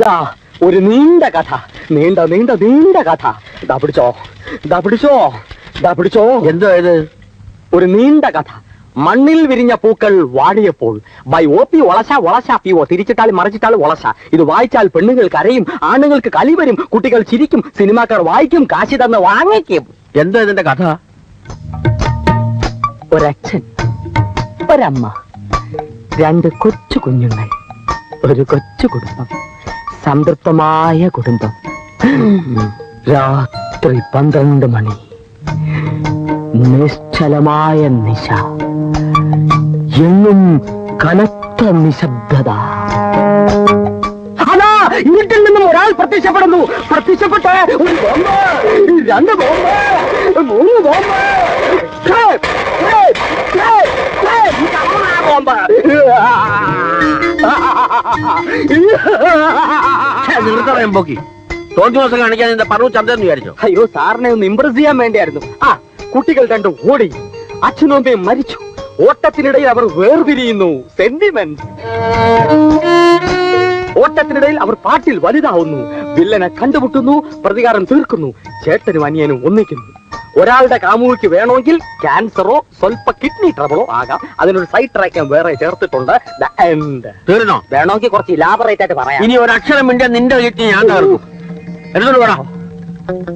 ഇതാ ഒരു നീണ്ട കഥ. നീണ്ട നീണ്ട നീണ്ട കഥ. ദാ പിടിച്ചോ. ദാ പിടിച്ചോ. ദാ പിടിച്ചോ. എന്തോ ഇത്? ഒരു നീണ്ട കഥ. മണ്ണിൽ വിരിഞ്ഞ പൂക്കൾ വാടിയപ്പോൾ by O P Olassa Olassa P O തിരിച്ചിട്ടാൽ മറിച്ചിട്ടാൽ ഒളശ. ഇത് വായിച്ചാൽ പെണ്ണുങ്ങൾ കരയും ആണുങ്ങൾക്ക് കലി വരും കുട്ടികൾ ചിരിക്കും സിനിമാക്കാർ വായിക്കും കാശി തന്ന് വാങ്ങിക്കും. എന്തോ ഇതിന്റെ കഥ? ഒരച്ഛൻ ഒരമ്മ രണ്ട് കൊച്ചു കുഞ്ഞുങ്ങൾ ഒരു കൊച്ചു കുടുംബം. സംതൃപ്തമായ കുടുംബം. രാത്രി പന്ത്രണ്ട് മണി. നിശ്ചലമായ നിശ. എന്നും കനത്ത നിശബ്ദത. അതാ നിന്നും ഒരാൾ പ്രത്യക്ഷപ്പെടുന്നു. പ്രത്യക്ഷപ്പെട്ട് രണ്ട് ബോംബ്. മൂന്ന് ബോംബ്. ബോംബ്. നിർത്തറയും പോക്കി. തോന്നി ദിവസം കാണിക്കാൻ എന്റെ പറവ് ചന്ദ്രൻ വിചാരിച്ചോ? അയ്യോ സാറിനെ ഒന്ന് ഇംപ്രസ് ചെയ്യാൻ വേണ്ടിയായിരുന്നു. ആ കുട്ടികൾ രണ്ടും ഓടി. അച്ഛനും മരിച്ചു. ഓട്ടത്തിനിടയിൽ അവർ വേർപിരിയുന്നു. സെന്റിമെന്റ് ഓട്ടത്തിനിടയിൽ അവർ പാട്ടിൽ വലുതാവുന്നു. വില്ലനെ കണ്ടുമുട്ടുന്നു. പ്രതികാരം തീർക്കുന്നു. ചേട്ടനും അനിയനും ഒന്നിക്കുന്നു. ഒരാളുടെ കാമുകിക്ക് വേണമെങ്കിൽ ക്യാൻസറോ സ്വൽപ്പ കിഡ്നി ട്രബിളോ ആകാം. അതിനൊരു സൈഡ് ട്രാക്ക് വേറെ ചേർത്തിട്ടുണ്ട്. തീർന്നോ? വേണമെങ്കിൽ കുറച്ച് ഇലാബറേറ്റ് ആയിട്ട് പറയാം. ഇനി ഒരക്ഷരം മിണ്ടിയാൽ നിന്റെ വീട്ടിൽ ഞാൻ തകർക്കും എന്നിട്ട് വേണം